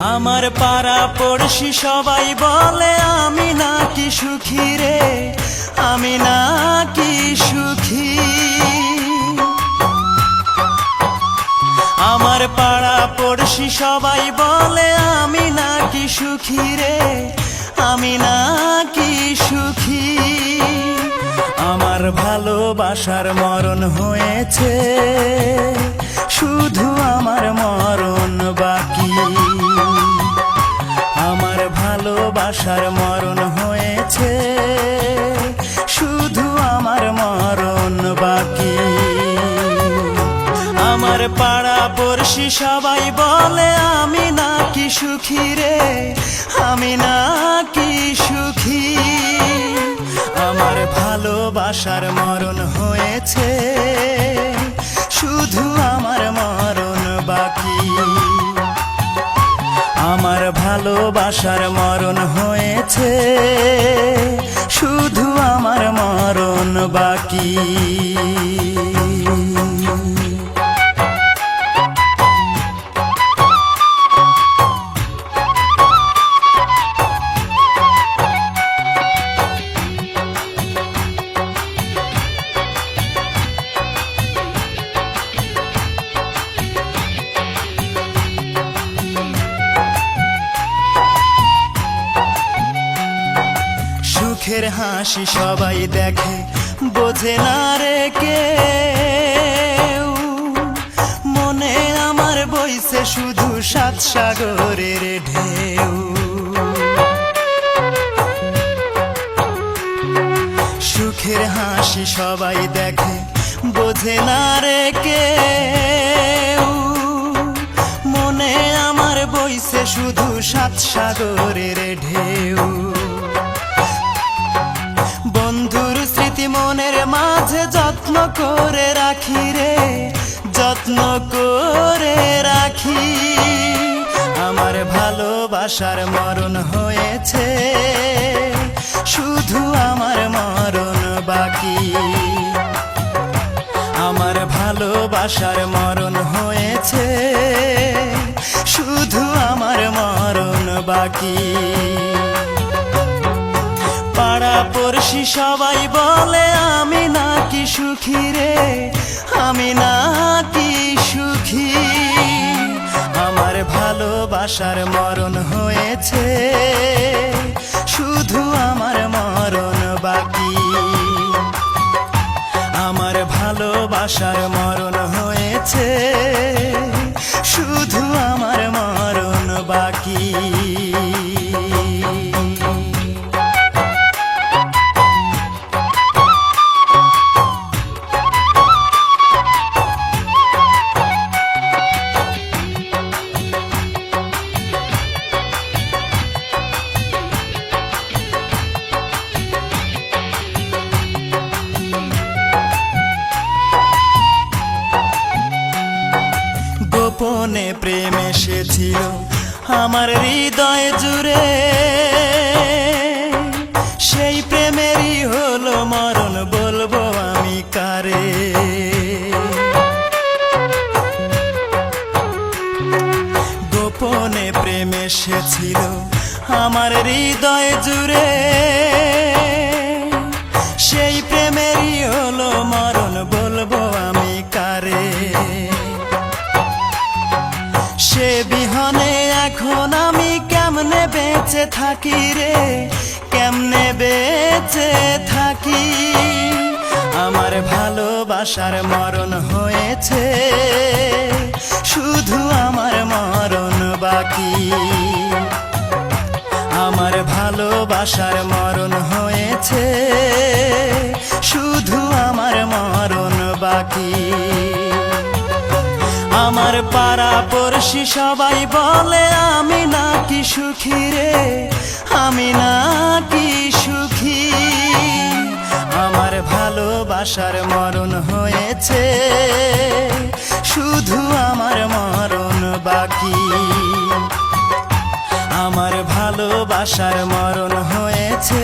আমার পাড়া পড়শি সবাই বলে, আমি নাকি সুখী রে? আমি নাকি সুখী? আমার পাড়া পড়শি সবাই বলে, আমি নাকি সুখী রে? আমি নাকি সুখী? আমার ভালোবাসার মরণ হয়েছে, শুধু আমার মরণ ভালোবাসার মরণ হয়েছে, শুধু আমার মরণ বাকি। আমার পাড়া পড়শি সবাই বলে, আমি নাকি সুখী রে? আমি নাকি সুখী? আমার ভালোবাসার মরণ হয়েছে, শুধু আমার মরণ ভালোবাসার মরণ হয়েছে। শুধু আমার মরণ বাকি। সুখের হাসি সবাই দেখে। বোঝে না রে কেউ। মনে আমার বইছে শুধু সাত সাগরের ঢেউ। সুখের হাসি সবাই দেখে। বোঝে না রে কেউ। মনে আমার বইছে শুধু সাত সাগরের ঢেউ। মাঝে যত্ন করে রাখি রে, যত্ন করে রাখি। আমার ভালোবাসার মরণ হয়েছে, শুধু আমার মরণ বাকি। আমার ভালোবাসার মরণ হয়েছে, শুধু আমার মরণ বাকি। পড়শি সবাই বলে, আমি নাকি সুখী রে? আমি নাকি সুখী? আমার ভালোবাসার মরণ হয়েছে, শুধু আমার মরণ বাকি। আমার ভালোবাসার মরণ প্রেম এসেছিল আমার হৃদয় জুড়ে। সেই প্রেমেরই হলো মরণ, বলব আমি কারে? গোপনে প্রেম এসেছিল আমার হৃদয় জুড়ে। সেই প্রেমেরই হলো থাকি রে? কেমনে বেঁচে থাকি? আমার ভালোবাসার মরণ হয়েছে। শুধু আমার মরণ বাকি। আমার ভালোবাসার মরণ হয়েছে। শুধু আমার মরণ বাকি। আমার পাড়া পড়শি সবাই বলে, আমি নাকি সুখী রে, আমি নাকি সুখী? আমার ভালোবাসার মরণ হয়েছে, শুধু আমার মরণ বাকি। আমার ভালোবাসার মরণ হয়েছে